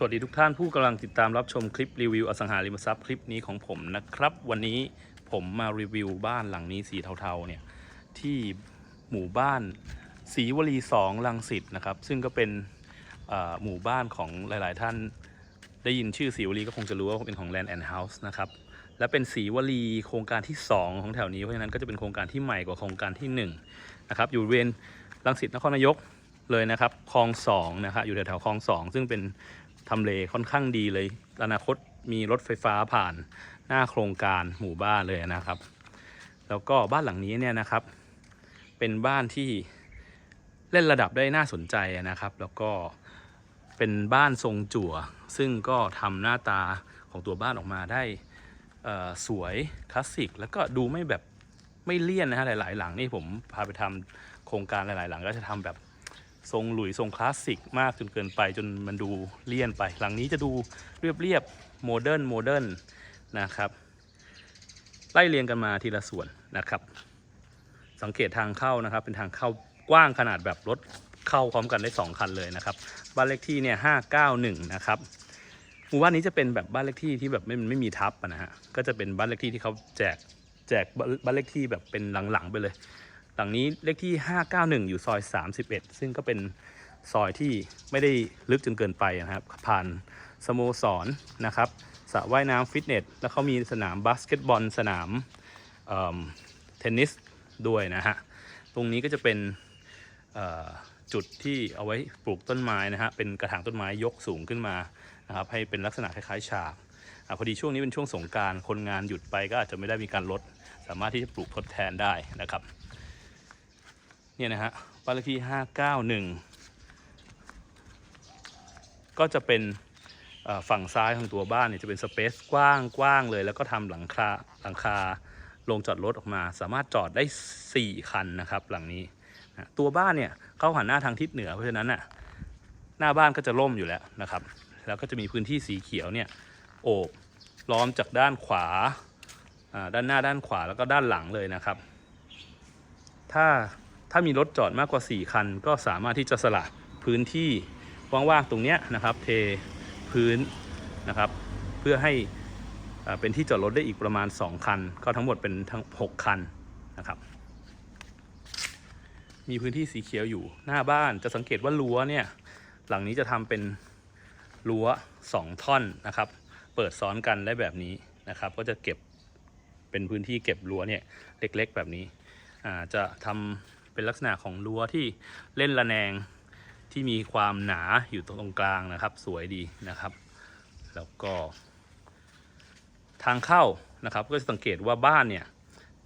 สวัสดีทุกท่านผู้กำลังติดตามรับชมคลิปรีวิวอสังหาริมทรัพย์คลิปนี้ของผมนะครับ วันนี้ผมมารีวิวบ้านหลังนี้สีเทาๆเนี่ยที่หมู่บ้านศรีวลีสองลังสิตนะครับ ซึ่งก็เป็นหมู่บ้านของหลายๆท่าน ได้ยินชื่อศรีวลีก็คงจะรู้ว่าเป็นของ Land and House นะครับและเป็นศรีวลีโครงการที่ 2 ของแถวนี้เพราะฉะนั้นก็จะเป็นโครงการที่ใหม่กว่าโครงการที่1นะครับอยู่เวณลังสิตนครนายกเลยนะครับคลองสองนะครับอยู่แถวๆคลองสองซึ่งเป็น ทำเลค่อนข้างดีเลย อนาคตมีรถไฟฟ้าผ่านหน้าโครงการหมู่บ้านเลยนะครับ แล้วก็บ้านหลังนี้เนี่ยนะครับ เป็นบ้านที่เล่นระดับได้น่าสนใจนะครับ แล้วก็เป็นบ้านทรงจั่ว ซึ่งก็ทำหน้าตาของตัวบ้านออกมาได้สวยคลาสสิก แล้วก็ดูไม่แบบไม่เลี่ยนนะฮะหลาย ๆ หลังนี่ผมพาไปทำโครงการหลาย ๆ หลังก็จะทำแบบ ทรงหลุยทรงคลาสสิกมากจนเกินไปจนมันดูเลี่ยนไป หลังนี้จะดูเรียบเรียบโมเดิร์นโมเดิร์นนะครับไล่เรียงกันมาทีละส่วนนะครับ สังเกตทางเข้านะครับ เป็นทางเข้ากว้างขนาดแบบรถเข้าพร้อมกันได้ 2 คันเลยนะครับบ้านเลขที่เนี่ย591นะครับหมู่บ้านนี้จะเป็นแบบบ้านเลขที่ที่แบบไม่ไม่มีทับนะฮะก็จะเป็นบ้านเลขที่ที่เขาแจกแจกบ้านเลขที่แบบเป็นหลังๆไปเลย หลังนี้เลขที่ 591 อยู่ซอย 31 ซึ่งก็เป็นซอยที่ไม่ได้ลึกจนเกินไปนะครับ ผ่านสโมสรนนะครับสระว่ายน้ำฟิตเนส แล้วเขามีสนามบาสเกตบอล สนามเเทนนิสด้วยนะฮะ ตรงนี้ก็จะเป็นจุดที่เอาไว้ปลูกต้นไม้นะฮะ เป็นกระถางต้นไม้ยกสูงขึ้นมานะครับให้เป็นลักษณะคล้ายๆฉากอพอดีช่วงนี้เป็นช่วงสงการคนงานหยุดไปก็อาจจะไม่ได้มีการลด สามารถที่จะปลูกทดแทนได้นะครับ เนี่ยนะฮะบ้านเลขที่591ก็จะเป็นฝั่งซ้ายของตัวบ้านเนี่ยจะเป็นสเปซกว้างกว้างเลย แล้วก็ทำหลังคาหลังคาลงจอดรถออกมา สามารถจอดได้ 4 คันนะครับ หลังนี้ตัวบ้านเนี่ยเข้าหันหน้าทางทิศเหนือเพราะฉะนั้นน่ะหน้าบ้านก็จะล่มอยู่แล้วนะครับ แล้วก็จะมีพื้นที่สีเขียวเนี่ยโอบล้อมจากด้านขวาด้านหน้าด้านขวาแล้วก็ด้านหลังเลยนะครับ ถ้า ถ้ามีรถจอดมากกว่า 4 คัน ก็สามารถที่จะสละพื้นที่ว่างๆตรงเนี้ยนะครับ เทพื้นนะครับ เพื่อให้เป็นที่จอดรถได้อีกประมาณ 2 คัน ก็ทั้งหมดเป็นทั้ง 6 คันนะครับ มีพื้นที่สีเขียวอยู่หน้าบ้านจะสังเกตว่ารั้วเนี่ยหลังนี้จะทำเป็นรั้ว 2 ท่อนนะครับ เปิดซ้อนกันได้แบบนี้นะครับ ก็จะเก็บเป็นพื้นที่เก็บรั้วเนี่ยเล็กๆแบบนี้อ่าจะทำ เป็นลักษณะของรั้วที่เล่นระแนงที่มีความหนาอยู่ตรงกลางนะครับ สวยดีนะครับ แล้วก็ ทางเข้านะครับ ก็จะสังเกตว่าบ้านเนี่ย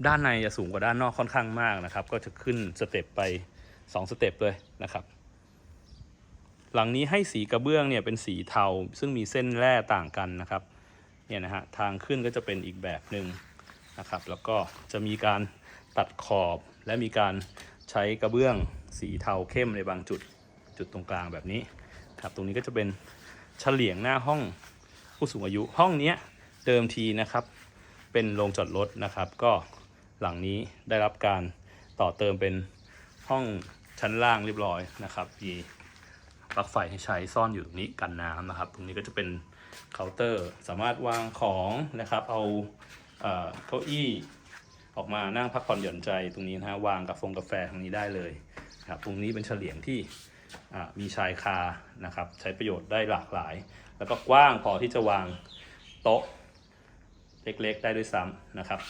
ด้านในจะสูงกว่าด้านนอกค่อนข้างมากนะครับ ก็จะขึ้นสเต็ปไป 2 สเต็ปเลยนะครับหลังนี้ให้สีกระเบื้องเนี่ยเป็นสีเทา ซึ่งมีเส้นแร่ต่างกันนะครับเนี่ยนะฮะทางขึ้นก็จะเป็นอีกแบบหนึ่งนะครับ แล้วก็จะมีการตัดขอบและมีการ ใช้กระเบื้องสีเทาเข้มในบางจุดจุดตรงกลางแบบนี้ครับตรงนี้ก็จะเป็นเฉลียงหน้าห้องผู้สูงอายุห้องนี้เดิมทีนะครับเป็นโรงจอดรถนะครับ ก็หลังนี้ได้รับการต่อเติมเป็นห้องชั้นล่างเรียบร้อยนะครับมีปลั๊กไฟให้ใช้ซ่อนอยู่ตรงนี้กันน้ำนะครับ ตรงนี้ก็จะเป็นเคาน์เตอร์สามารถวางของนะครับ เอาเก้าอี้ ออกมานั่งพักผ่อนหย่อนใจตรงนี้นะฮะวางกาแฟงกาแฟตรงนี้ได้เลยครับตรงนี้เป็นเฉลียงที่มีชายคานะครับใช้ประโยชน์ได้หลากหลาย แล้วก็กว้างพอที่จะวางโต๊ะเล็กๆ ได้ด้วยซ้ำนะครับ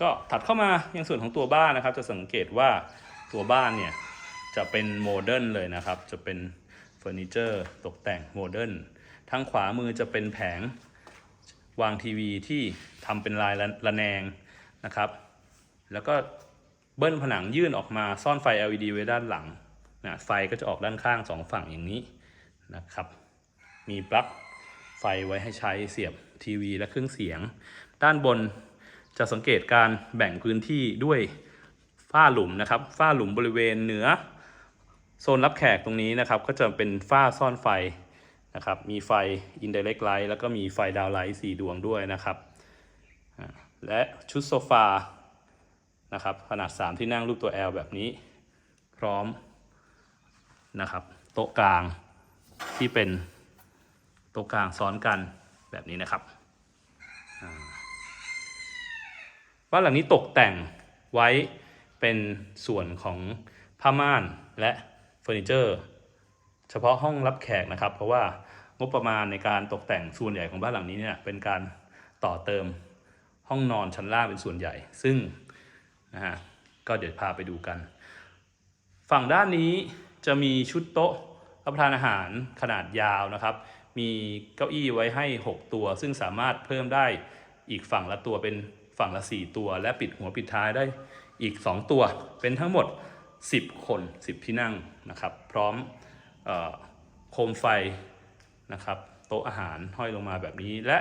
ก็ถัดเข้ามายังส่วนของตัวบ้านนะครับ จะสังเกตว่าตัวบ้านเนี่ยจะเป็นโมเดิร์นเลยนะครับ จะเป็นเฟอร์นิเจอร์ตกแต่งโมเดิร์นทางขวามือจะเป็นแผง วางทีวีที่ทำเป็นลายระะแนงนะครับ แล้วก็เบิ้ลผนังยื่นออกมาซ่อนไฟ LED ไว้ด้านหลังนะไฟก็จะออกด้านข้างสองฝั่งอย่างนี้นะครับ มีปลั๊กไฟไว้ให้ใช้เสียบทีวีและเครื่องเสียง ด้านบนจะสังเกตการแบ่งพื้นที่ด้วยฝ้าหลุมนะครับ ฝ้าหลุมบริเวณเหนือโซนรับแขกตรงนี้นะครับ ก็จะเป็นฝ้าซ่อนไฟ นะครับมีไฟ indirect light แล้วก็มีไฟดาวไลท์สีดวงด้วยนะครับและชุดโซฟานะครับขนาด 3 ที่นั่งรูปตัว L แบบนี้พร้อมนะครับโต๊ะกลางที่เป็นโต๊ะกลางซ้อนกันแบบนี้นะครับบ้านหลังนี้ตกแต่งไว้เป็นส่วนของผ้าม่านและเฟอร์นิเจอร์ เฉพาะห้องรับแขกนะครับ เพราะว่า งบประมาณในการตกแต่งส่วนใหญ่ของบ้านหลังนี้เนี่ยเป็นการต่อเติมห้องนอนชั้นล่างเป็นส่วนใหญ่ ซึ่งนะฮะก็เดี๋ยวพาไปดูกัน ฝั่งด้านนี้จะมีชุดโต๊ะรับประทานอาหารขนาดยาวนะครับ มีเก้าอี้ไว้ให้ 6 ตัว ซึ่งสามารถเพิ่มได้อีกฝั่งละตัวเป็นฝั่งละ 4 ตัว และปิดหัวปิดท้ายได้อีก 2 ตัว เป็นทั้งหมด 10 คน 10 ที่นั่งนะครับ พร้อมออโคมไฟ นะครับโต๊ะอาหารห้อยลงมาแบบนี้ และ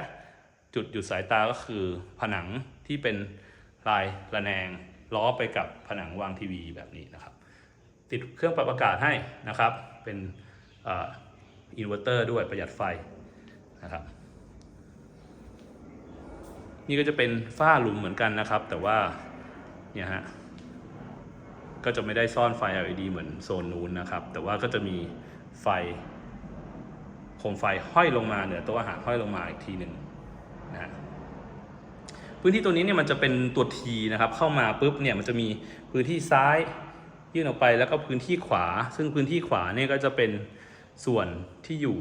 จุดหยุดสายตาก็คือผนังที่เป็นลายระแนงล้อไปกับผนังวางทีวีแบบนี้นะครับ ติดเครื่องปรับอากาศให้นะครับ เป็นอินเวอร์เตอร์ด้วยประหยัดไฟนะครับ นี่ก็จะเป็นฝ้าหลุมเหมือนกันนะครับ แต่ว่าเนี่ยฮะก็จะไม่ได้ซ่อนไฟ LED เหมือนโซนนู้นนะครับ แต่ว่าก็จะมีไฟ มไฟห้อยลงมาเหนือโต๊ะอาหารห้อยลงมาอีกทีหนึ่งนะฮะพื้นที่ตัวนี้เนี่ยมันจะเป็นตัวทีนะครับ เข้ามาปุ๊บเนี่ยมันจะมีพื้นที่ซ้ายยื่นออกไปแล้วก็พื้นที่ขวา ซึ่งพื้นที่ขวาเนี่ยก็จะเป็นส่วนที่อยู่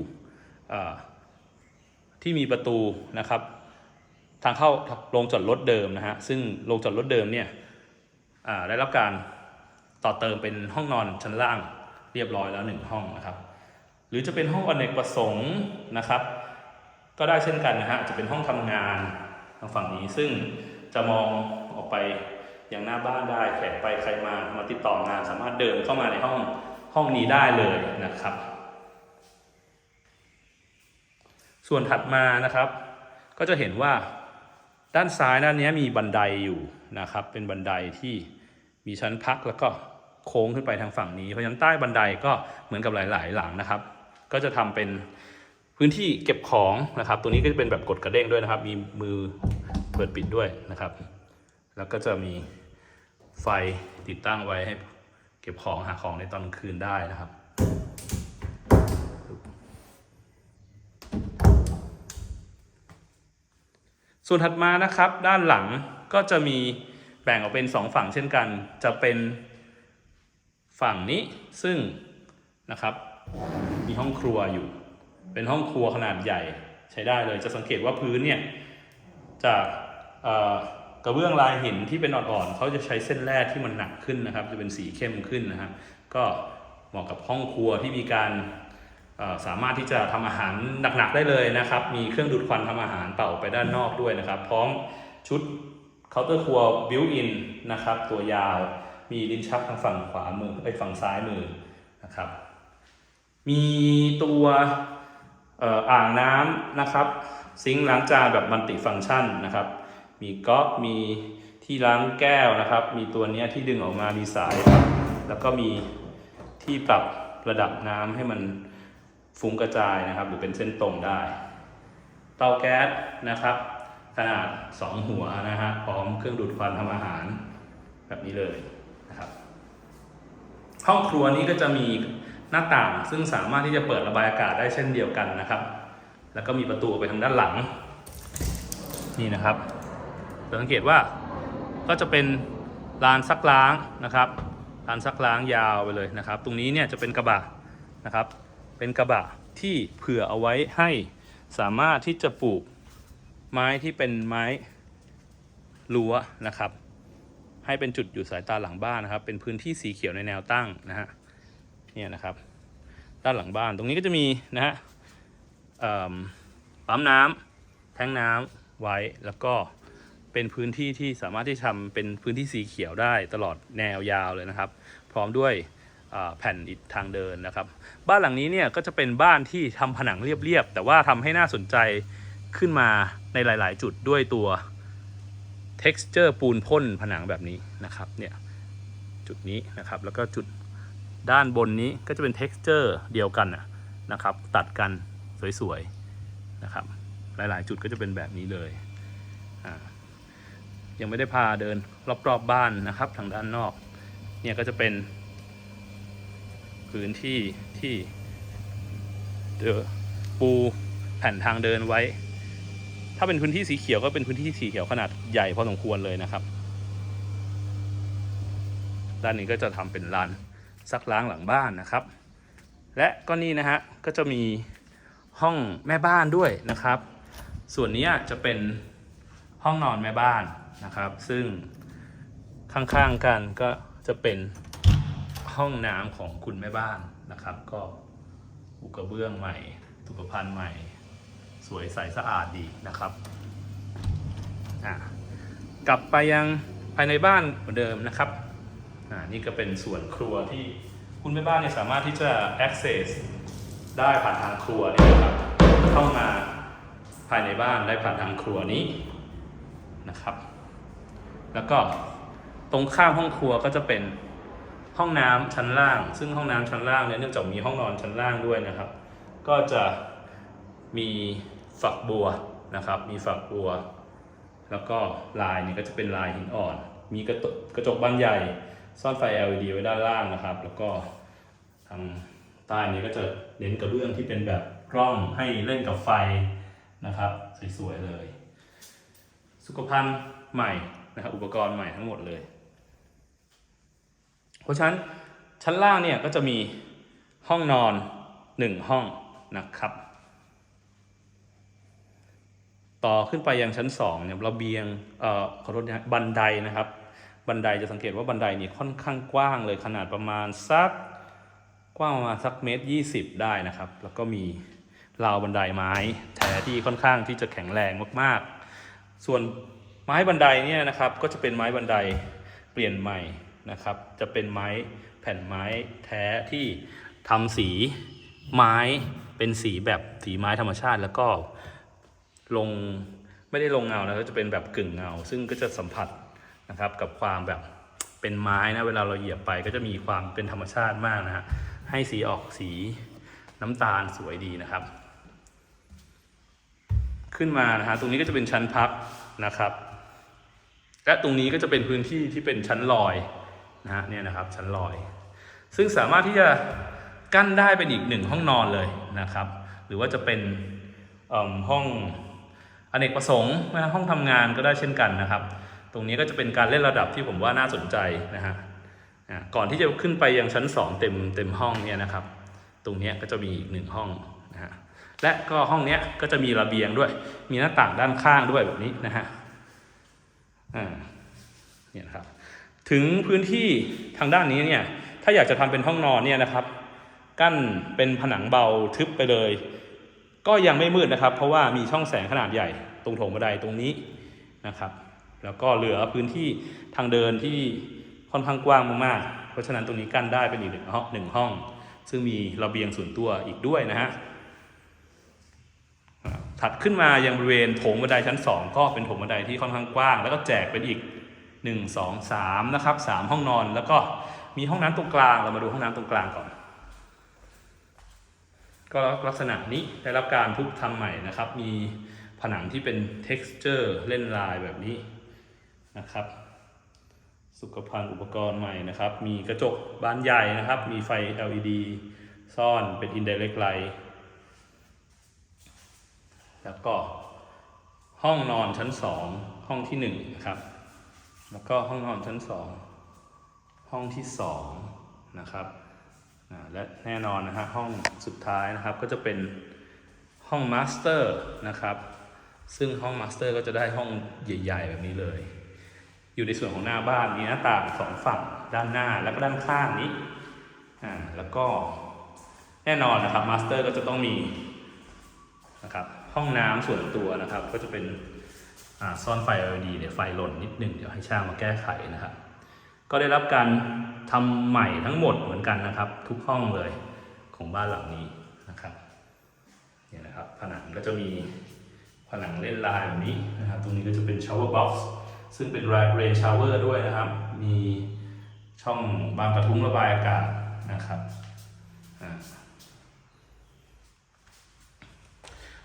ที่มีประตูนะครับ ทางเข้าโรงจอดรถเดิมนะฮะซึ่งโรงจอดรถเดิมเนี่ยได้รับการต่อเติมเป็นห้องนอนชั้นล่างเรียบร้อยแล้วหนึ่งห้องนะครับ รือจะเป็นห้องอเนกประสงค์นะครับ ก็ได้เช่นกันนะฮะจะเป็นห้องทำงานทางฝั่งนี้ซึ่งจะมองออกไปอย่างหน้าบ้านได้แขกไปใครมามาติดต่องาน สามารถเดินเข้ามาในห้องห้องนี้ได้เลยนะครับ ส่วนถัดมานะครับ ก็จะเห็นว่าด้านซ้ายด้านนี้มีบันไดอยู่นะครับ เป็นบันไดที่มีชั้นพักแล้วก็โค้งขึ้นไปทางฝั่งนี้เพราะฉะนั้นใต้บันไดก็เหมือนกับหลาย ๆ หลังนะครับ ก็จะทำเป็นพื้นที่เก็บของนะครับ ตัวนี้ก็จะเป็นแบบกดกระเด้งด้วยนะครับ มีมือเปิดปิดด้วยนะครับ แล้วก็จะมีไฟติดตั้งไว้ให้เก็บของหาของในตอนคืนได้นะครับ ส่วนถัดมานะครับ ด้านหลังก็จะมีแบ่งออกเป็นสองฝั่งเช่นกัน จะเป็นฝั่งนี้ซึ่งนะครับ มีห้องครัวอยู่ เป็นห้องครัวขนาดใหญ่ใช้ได้เลย จะสังเกตว่าพื้นเนี่ยจากกระเบื้องลายหินที่เป็นอ่อนๆเขาจะใช้เส้นแร่ที่มันหนักขึ้นนะครับ จะเป็นสีเข้มขึ้นนะครับก็เหมาะกับห้องครัวที่มีการสามารถที่จะทำอาหารหนักๆได้เลยนะครับ มีเครื่องดูดควันทำอาหารเป่าไปด้านนอกด้วยนะครับ พร้อมชุดเคาน์เตอร์ครัวบิวอินนะครับ ตัวยาว มีลิ้นชักทางฝั่งขวามือไอฝั่งซ้ายมือนะครับ มีตัวอ่ออ่างน้ำนะครับ ซิงค์ล้างจานแบบมัลติฟังก์ชันนะครับ มีก๊อกมีที่ล้างแก้วนะครับ มีตัวนี้ที่ดึงออกมามีสาย แล้วก็มีที่ปรับระดับน้ำให้มันฟุ้งกระจายนะครับ หรือเป็นเส้นตรงได้ เตาแก๊สนะครับ ขนาด 2 หัวนะฮะพร้อมเครื่องดูดควันทำอาหารแบบนี้เลยนะครับ ห้องครัวนี้ก็จะมี หน้าต่างซึ่งสามารถที่จะเปิดระบายอากาศได้เช่นเดียวกันนะครับ แล้วก็มีประตูไปทางด้านหลัง นี่นะครับสังเกตว่าก็จะเป็นลานซักล้างนะครับลานซักล้างยาวไปเลยนะครับ ตรงนี้เนี่ยจะเป็นกระบะนะครับ เป็นกระบะที่เผื่อเอาไว้ให้สามารถที่จะปลูกไม้ที่เป็นไม้รั้วนะครับ ให้เป็นจุดอยู่สายตาหลังบ้านนะครับ เป็นพื้นที่สีเขียวในแนวตั้งนะฮะ เนี่ยนะครับ ด้านหลังบ้านตรงนี้ก็จะมีนะฮะปั๊มน้ำแทงน้ำไว้แล้วก็เป็นพื้นที่ที่สามารถที่ทำเป็นพื้นที่สีเขียวได้ตลอดแนวยาวเลยนะครับ พร้อมด้วยแผ่นอิฐทางเดินนะครับ บ้านหลังนี้เนี่ยก็จะเป็นบ้านที่ทำผนังเรียบๆแต่ว่าทำให้น่าสนใจขึ้นมาในหลาย ๆ จุดด้วยตัว texture ปูนพ่นผนังแบบนี้นะครับเนี่ยจุดนี้นะครับแล้วก็จุด ด้านบนนี้ก็จะเป็น texture เดียวกันนะครับ ตัดกันสวยๆนะครับ หลายๆ จุดก็จะเป็นแบบนี้เลยยังไม่ได้พาเดินรอบๆบบ้านนะครับ ทางด้านนอก เนี่ยก็จะเป็นพื้นที่ที่เดปูแผ่นทางเดินไว้ ถ้าเป็นพื้นที่สีเขียวก็เป็นพื้นที่สีเขียวขนาดใหญ่พอสมควรเลยนะครับ ด้านนี้ก็จะทำเป็นลาน ซักล้างหลังบ้านนะครับ และก็นี่นะฮะก็จะมีห้องแม่บ้านด้วยนะครับ ส่วนนี้จะเป็นห้องนอนแม่บ้านนะครับ ซึ่งข้างๆกันก็จะเป็นห้องน้ำของคุณแม่บ้านนะครับ ก็อุกระเบื้องใหม่สุขภัณฑ์ใหม่ สวยใสสะอาดดีนะครับกลับไปยังภายในบ้านเหมือนเดิมนะครับ อ่านี่ก็เป็นส่วนครัวที่คุณแม่บ้านเนี่ยสามารถที่จะ access ได้ผ่านทางครัวนี่นะครับเข้ามาภายในบ้านได้ผ่านทางครัวนี้นะครับ แล้วก็ตรงข้ามห้องครัวก็จะเป็นห้องน้ำชั้นล่าง ซึ่งห้องน้ำชั้นล่างเนี่ยเนื่องจากมีห้องนอนชั้นล่างด้วยนะครับ ก็จะมีฝักบัวนะครับ มีฝักบัว แล้วก็ลายเนี่ยก็จะเป็นลายหินอ่อน มีกระจกกระจกบานใหญ่ ซ่อนไฟ LED ไว้ด้านล่างนะครับ แล้วก็ทางใต้นี้ก็จะเน้นกระเบื้องที่เป็นแบบกล้องให้เล่นกับไฟนะครับสวยๆเลย สุขภัณฑ์ใหม่นะครับอุปกรณ์ใหม่ทั้งหมดเลย เพราะฉะนั้นชั้นล่างเนี่ยก็จะมีห้องนอนหนึ่งห้องนะครับ ต่อขึ้นไปยังชั้นสองเนี่ยระเบียงเอ่อขอโทษนะบันไดนะครับ บันไดจะสังเกตว่าบันไดนี่ค่อนข้างกว้างเลยขนาดประมาณสักกว้างประมาณสักเมตรยี่สิบได้นะครับ แล้วก็มีราวบันไดไม้แท้ที่ค่อนข้างที่จะแข็งแรงมากๆ ส่วนไม้บันไดเนี่ยนะครับก็จะเป็นไม้บันไดเปลี่ยนใหม่นะครับ จะเป็นไม้แผ่นไม้แท้ที่ทำสีไม้เป็นสีแบบสีไม้ธรรมชาติ แล้วก็ลงไม่ได้ลงเงานะก็จะเป็นแบบกึ่งเงา ซึ่งก็จะสัมผัส นะครับ กับความแบบเป็นไม้นะเวลาเราเหยียบไปก็จะมีความเป็นธรรมชาติมากนะฮะให้สีออกสีน้ำตาลสวยดีนะครับ ขึ้นมานะฮะตรงนี้ก็จะเป็นชั้นพักนะครับ และตรงนี้ก็จะเป็นพื้นที่ที่เป็นชั้นลอยนะฮะเนี่ยนะครับชั้นลอย ซึ่งสามารถที่จะกั้นได้เป็นอีกหนึ่งห้องนอนเลยนะครับ หรือว่าจะเป็นห้องอเนกประสงค์นะห้องทำงานก็ได้เช่นกันนะครับ ตรงนี้ก็จะเป็นการเล่นระดับที่ผมว่าน่าสนใจนะฮะก่อนที่จะขึ้นไปยังชั้น 2 เต็มเต็มห้องเนี่ยนะครับ ตรงนี้ก็จะมีอีกหนึ่งห้องนะฮะและก็ห้องนี้ก็จะมีระเบียงด้วย มีหน้าต่างด้านข้างด้วยแบบนี้นะฮะอ่าเนี่ยครับถึงพื้นที่ทางด้านนี้เนี่ยถ้าอยากจะทำเป็นห้องนอนเนี่ยนะครับ กั้นเป็นผนังเบาทึบไปเลย ก็ยังไม่มืดนะครับ เพราะว่ามีช่องแสงขนาดใหญ่ ตรงโถงบันไดตรงนี้นะครับ แล้วก็เหลือพื้นที่ทางเดินที่ค่อนข้างกว้างมากๆ เพราะฉะนั้นตรงนี้กั้นได้เป็นอีกหนึ่งห้องหนึ่งห้อง ซึ่งมีระเบียงส่วนตัวอีกด้วยนะฮะถัดขึ้นมายังบริเวณโถงบันไดชั้น 2 ก็เป็นโถงบันไดที่ค่อนข้างกว้าง แล้วก็แจกเป็นอีก 1 2 3นะครับ3ห้องนอน แล้วก็มีห้องน้ำตรงกลาง เรามาดูห้องน้ำตรงกลางก่อน ก็ลักษณะนี้ได้รับการทุบทำใหม่นะครับ มีผนังที่เป็น texture เล่นลายแบบนี้ นะครับ สุขภัณฑ์อุปกรณ์ใหม่นะครับ มีกระจกบานใหญ่นะครับ มีไฟ LED ซ่อนเป็น indirect light แล้วก็ห้องนอนชั้น2ห้องที่1นะครับ แล้วก็ห้องนอนชั้น2ห้องที่2นะครับและแน่นอนนะฮะห้องสุดท้ายนะครับก็จะเป็นห้องมาสเตอร์นะครับ ซึ่งห้องมาสเตอร์ก็จะได้ห้องใหญ่ ๆ แบบนี้เลย อยู่ในส่วนของหน้าบ้านมีหน้าต่างสองฝั่งด้านหน้าแล้วก็ด้านข้างนี้อ่าแล้วก็แน่นอนนะครับมาสเตอร์ก็จะต้องมีนะครับห้องน้ำส่วนตัวนะครับ ก็จะเป็นอ่าซ่อนไฟ LED เนี่ยไฟหล่นนิดหนึ่งเดี๋ยวให้ช่างมาแก้ไขนะครับก็ได้รับการทำใหม่ทั้งหมดเหมือนกันนะครับ ทุกห้องเลยของบ้านหลังนี้นะครับเนี่ยนะครับผนังก็จะมีผนังเล่นลายแบบนี้นะครับ ตรงนี้ก็จะเป็น shower box ซึ่งเป็น rain shower ด้วยนะครับ มีช่องบางกระทุ้งระบายอากาศนะครับอ่า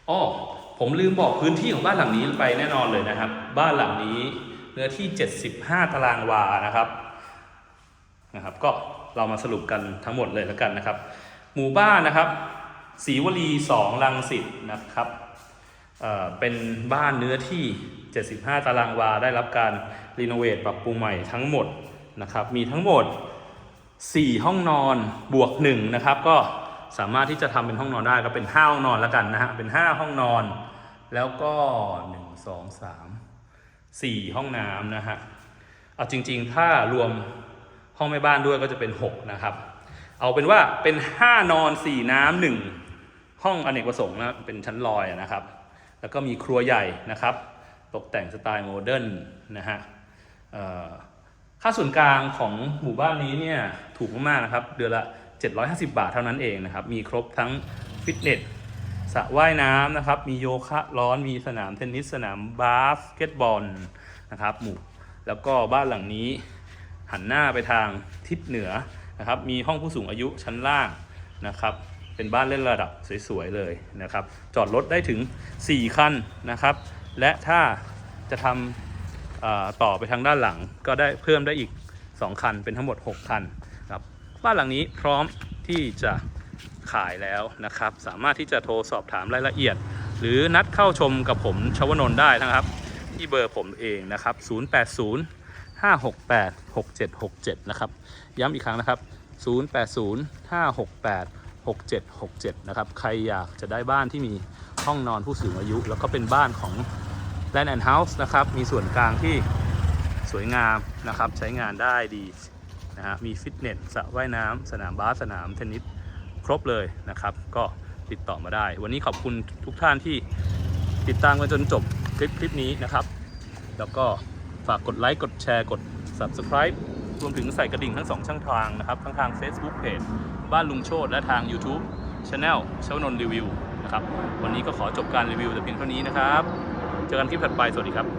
อ้อผมลืมบอกพื้นที่ของบ้านหลังนี้ไปแน่นอนเลยนะครับ บ้านหลังนี้เนื้อที่ 75 ตารางวานะครับนะครับ ก็เรามาสรุปกันทั้งหมดเลยแล้วกันนะครับ หมู่บ้านนะครับศรีวลีสองลังสิตนะครับเเป็นบ้านเนื้อที่ 75 ตารางวาได้รับการรีโนเวทปรับปรุงใหม่ทั้งหมดนะครับ มีทั้งหมด 4 ห้องนอนบวก1นะครับ ก็สามารถที่จะทำเป็นห้องนอนได้ก็เป็น 5 ห้องนอนแล้วกันนะฮะ เป็น 5 ห้องนอน แล้วก็ 1 2 3 4 ห้องน้ำนะฮะ เอาจริงๆ ถ้ารวมห้องแม่บ้านด้วยก็จะเป็น 6 นะครับ เอาเป็นว่าเป็น 5 นอน 4 น้ำหนึ่งห้องอเนกประสงค์นะ เป็นชั้นลอยนะครับ แล้วก็มีครัวใหญ่นะครับ ตกแต่งสไตล์โมเดิร์นนะฮะค่าส่วนกลางของหมู่บ้านนี้เนี่ยถูกมากๆนะครับ เดือนละ 750 บาทเท่านั้นเองนะครับ มีครบทั้งฟิตเนสสระว่ายน้ำนะครับ มีโยคะร้อน มีสนามเทนนิส สนามบาสเกตบอลนะครับ หมู่ แล้วก็บ้านหลังนี้หันหน้าไปทางทิศเหนือนะครับ มีห้องผู้สูงอายุชั้นล่างนะครับ เป็นบ้านเล่นระดับสวยๆเลยนะครับ จอดรถได้ถึง 4 คันนะครับ และถ้าจะทำต่อไปทางด้านหลังก็ได้เพิ่มได้อีก 2 คันเป็นทั้งหมด 6 คันครับบ้านหลังนี้พร้อมที่จะขายแล้วนะครับ สามารถที่จะโทรสอบถามรายละเอียด หรือนัดเข้าชมกับผมชวนนท์ได้นะครับ ที่เบอร์ผมเองนะครับ 080 568 6767 นะครับ ย้ำอีกครั้งนะครับ 080 568 6767 นะครับ ใครอยากจะได้บ้านที่มีห้องนอนผู้สูงอายุ แล้วก็เป็นบ้านของ Land and House นะครับ มีส่วนกลางที่สวยงามนะครับ ใช้งานได้ดีนะฮะ มีฟิตเนสสระว่ายน้ำ สนามบาส สนามเทนนิส ครบเลยนะครับ ก็ติดต่อมาได้ วันนี้ขอบคุณทุกท่านที่ติดตามกันจนจบคลิปคลิปนี้นะครับ แล้วก็ฝากกดไลค์ กดแชร์ กด Subscribe รวมถึงใส่กระดิ่งทั้งสองช่องทางนะครับ ทั้งทาง Facebook Page บ้านลุงโชตและทาง YouTube Channel เชวนน์รีวิวนะครับ วันนี้ก็ขอจบการรีวิวแต่เพียงเท่านี้นะครับ เจอกันคลิปถัดไป สวัสดีครับ